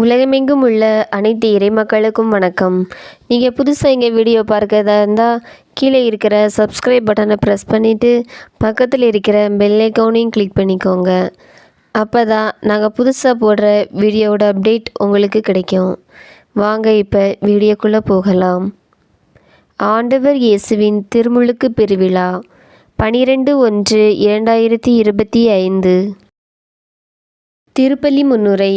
உலகமெங்கும் உள்ள அனைத்து இறைமக்களுக்கும் வணக்கம். நீங்கள் புதுசாக எங்கள் வீடியோ பார்க்கறதா இருந்தால் கீழே இருக்கிற சப்ஸ்கிரைப் பட்டனை ப்ரெஸ் பண்ணிவிட்டு பக்கத்தில் இருக்கிற பெல் ஐக்கானையும் கிளிக் பண்ணிக்கோங்க. அப்போ தான் நாங்கள் புதுசாக போடுற வீடியோவோட அப்டேட் உங்களுக்கு கிடைக்கும். வாங்க இப்போ வீடியோக்குள்ளே போகலாம். ஆண்டவர் இயேசுவின் திருமுழுக்கு பெருவிழா பனிரெண்டு ஒன்று இரண்டாயிரத்தி இருபத்தி ஐந்து. திருப்பலி முன்னுரை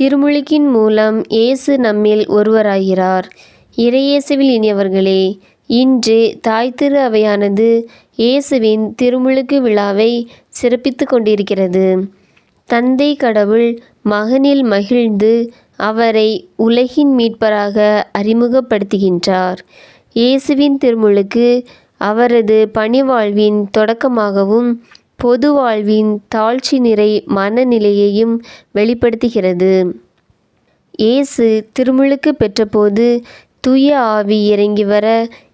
திருமுழுக்கின் மூலம் இயேசு நம்மில் ஒருவராகிறார். இறையேசுவில் இனியவர்களே இன்று தாய் திரு அவையானது இயேசுவின் திருமுழுக்கு விழாவை சிறப்பித்து கொண்டிருக்கிறது. தந்தை கடவுள் மகனில் மகிழ்ந்து அவரை உலகின் மீட்பராக அறிமுகப்படுத்துகின்றார். இயேசுவின் திருமுழுக்கு அவரது பணிவாழ்வின் தொடக்கமாகவும் பொது வாழ்வின் தாழ்ச்சி நிறை மனநிலையையும் வெளிப்படுத்துகிறது. இயேசு திருமுழுக்கு பெற்றபோது தூய ஆவி இறங்கி வர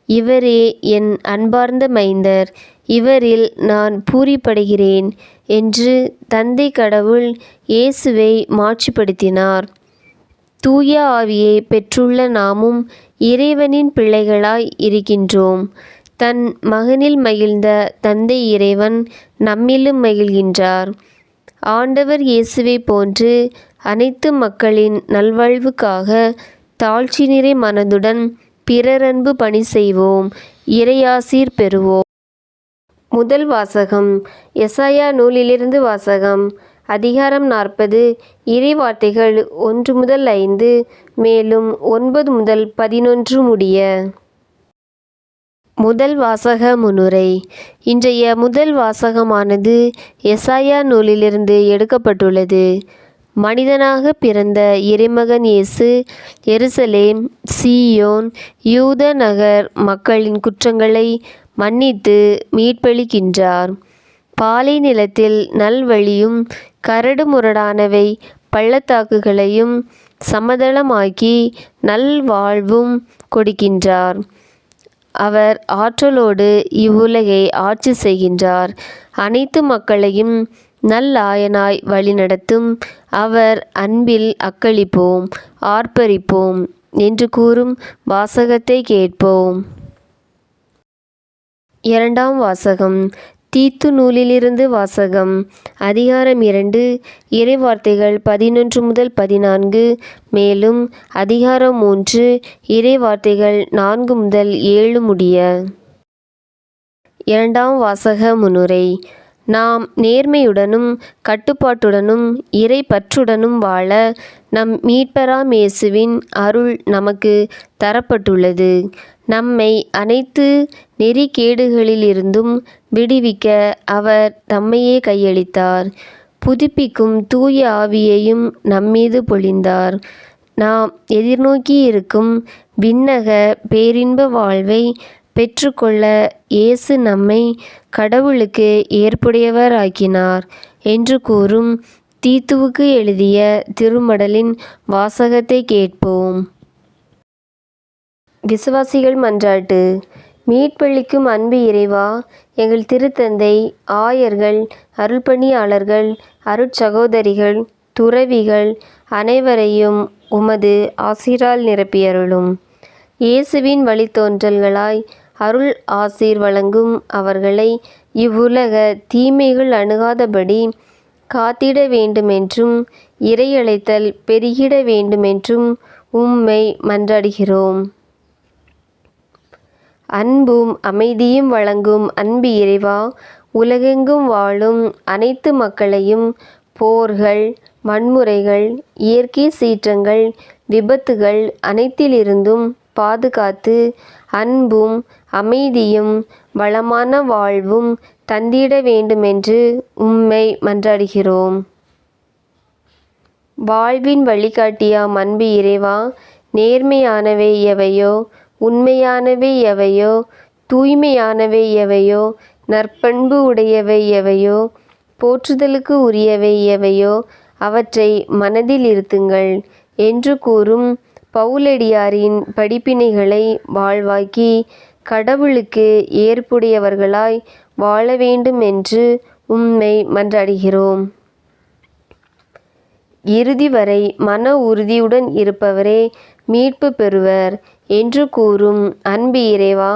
இவரே என் அன்பார்ந்த மைந்தர். இவரில் நான் பூரிப்படைகிறேன் என்று தந்தை கடவுள் இயேசுவை மாட்சிப்படுத்தினார். தூய ஆவியை பெற்றுள்ள நாமும் இறைவனின் பிள்ளைகளாய் இருக்கின்றோம். தன் மகனில் மகிழ்ந்த தந்தை இறைவன் நம்மிலும் மகிழ்கின்றார். ஆண்டவர் இயேசுவை போன்று அனைத்து மக்களின் நல்வாழ்வுக்காக தாழ்ச்சி நிறை மனதுடன் பிறரன்பு பணி செய்வோம். இறையாசீர் பெறுவோம். முதல் வாசகம். எசாயா நூலிலிருந்து வாசகம். அதிகாரம் நாற்பது. இறை வார்த்தைகள் ஒன்று முதல் ஐந்து மேலும் ஒன்பது முதல் பதினொன்று முடிய. முதல் வாசக முன்னுரை இன்றைய முதல் வாசகமானது எசாயா நூலிலிருந்து எடுக்கப்பட்டுள்ளது. மனிதனாக பிறந்த இறைமகன் இயேசு எருசலேம் சீயோன் யூத நகர் மக்களின் குற்றங்களை மன்னித்து மீட்பளிக்கின்றார். பாலை நிலத்தில் நல்வழியும் கரடுமுரடானவை பள்ளத்தாக்குகளையும் சமதளமாக்கி நல்வாழ்வும் கொடுக்கின்றார். அவர் ஆற்றலோடு இவ்வுலகை ஆட்சி செய்கின்றார். அனைத்து மக்களையும் நல்லாயனாய் வழிநடத்தும். அவர் அன்பில் அக்களிப்போம் ஆர்ப்பரிப்போம் என்று கூறும் வாசகத்தை கேட்போம். இரண்டாம் வாசகம். தீத்து நூலிலிருந்து வாசகம். அதிகாரம் இரண்டு. இறைவார்த்தைகள் பதினொன்று முதல் பதினான்கு. மேலும் அதிகாரம் மூன்று. இறைவார்த்தைகள் நான்கு முதல் ஏழு முடிய. இரண்டாம் வாசக முன்னுரை நாம் நேர்மையுடனும் கட்டுப்பாட்டுடனும் இறை பற்றுடனும் வாழ நம் மீட்பராம் இயேசுவின் அருள் நமக்கு தரப்பட்டுள்ளது. நம்மை அனைத்து நெறிகேடுகளிலிருந்தும் விடுவிக்க அவர் தம்மையே கையளித்தார். புதுப்பிக்கும் தூய ஆவியையும் நம்மீது பொழிந்தார். நாம் எதிர்நோக்கி இருக்கும் விண்ணக பேரின்ப வாழ்வை பெற்றுக்கொள்ள இயேசு நம்மை கடவுளுக்கு ஏற்புடையவராக்கினார் என்று கூறும் தீத்துவுக்கு எழுதிய திருமடலின் வாசகத்தை கேட்போம். விசுவாசிகள் மன்றாட்டு மீட்பளிக்கும் அன்பு இறைவா எங்கள் திருத்தந்தை ஆயர்கள் அருள்பணியாளர்கள் அருட்சகோதரிகள் துறவிகள் அனைவரையும் உமது ஆசிரால் நிரப்பியருளும். இயேசுவின் வழித்தோன்றல்களாய் அருள் ஆசீர் வழங்கும் அவர்களை இவ்வுலக தீமைகள் அணுகாதபடி காத்திட வேண்டுமென்றும் இறையழைத்தல் பெருகிட வேண்டுமென்றும் உம்மை மன்றாடுகிறோம். அன்பும் அமைதியும் வழங்கும் அன்பு இறைவா உலகெங்கும் வாழும் அனைத்து மக்களையும் போர்கள் வன்முறைகள் இயற்கை சீற்றங்கள் விபத்துகள் அனைத்திலிருந்தும் பாதுகாத்து அன்பும் அமைதியும் வளமான வாழ்வும் தந்திட வேண்டுமென்று உம்மை மன்றாடுகிறோம். வாழ்வின் வழிகாட்டியாம் அன்பு இறைவா நேர்மையானவை எவையோ உண்மையானவை எவையோ தூய்மையானவை எவையோ நற்பண்பு உடையவை எவையோ போற்றுதலுக்கு உரியவை எவையோ அவற்றை மனதில் இருத்துங்கள் என்று கூறும் பவுலடியாரின் படிப்பினைகளை வாழ்வாக்கி கடவுளுக்கு ஏற்புடையவர்களாய் வாழ வேண்டும் என்று உம்மை மன்றாடுகிறோம். இறுதி வரை மன உறுதியுடன் இருப்பவரே மீட்பு பெறுவர் என்று கூறும் அன்பு இறைவா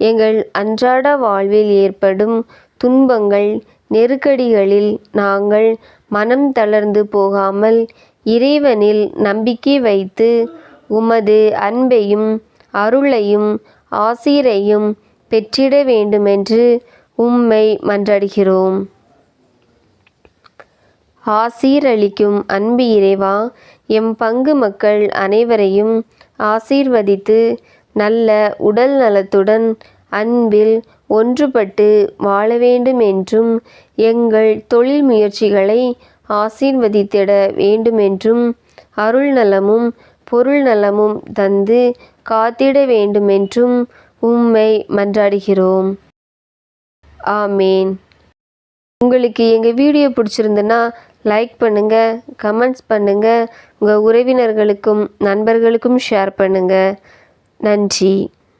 எங்கள் அன்றாட வாழ்வில் ஏற்படும் துன்பங்கள் நெருக்கடிகளில் நாங்கள் மனம் தளர்ந்து போகாமல் இறைவனில் நம்பிக்கை வைத்து உமது அன்பையும் அருளையும் ஆசீரையும் பெற்றிட வேண்டுமென்று உம்மை மன்றாடுகிறோம். ஆசீரளிக்கும் அன்பு இறைவா எம் பங்கு மக்கள் அனைவரையும் ஆசீர்வதித்து நல்ல உடல் நலத்துடன் அன்பில் ஒன்றுபட்டு வாழ வேண்டும் என்றும் எங்கள் தொழில் முயற்சிகளை ஆசீர்வதித்திட வேண்டுமென்றும் அருள் நலமும் பொருள் நலமும் தந்து காத்திட வேண்டுமென்றும் உம்மை மன்றாடுகிறோம். ஆமேன். உங்களுக்கு எங்கள் வீடியோ பிடிச்சிருந்துன்னா லைக் பண்ணுங்கள் கமெண்ட்ஸ் பண்ணுங்கள் உங்கள் உறவினர்களுக்கும் நண்பர்களுக்கும் ஷேர் பண்ணுங்கள் நன்றி.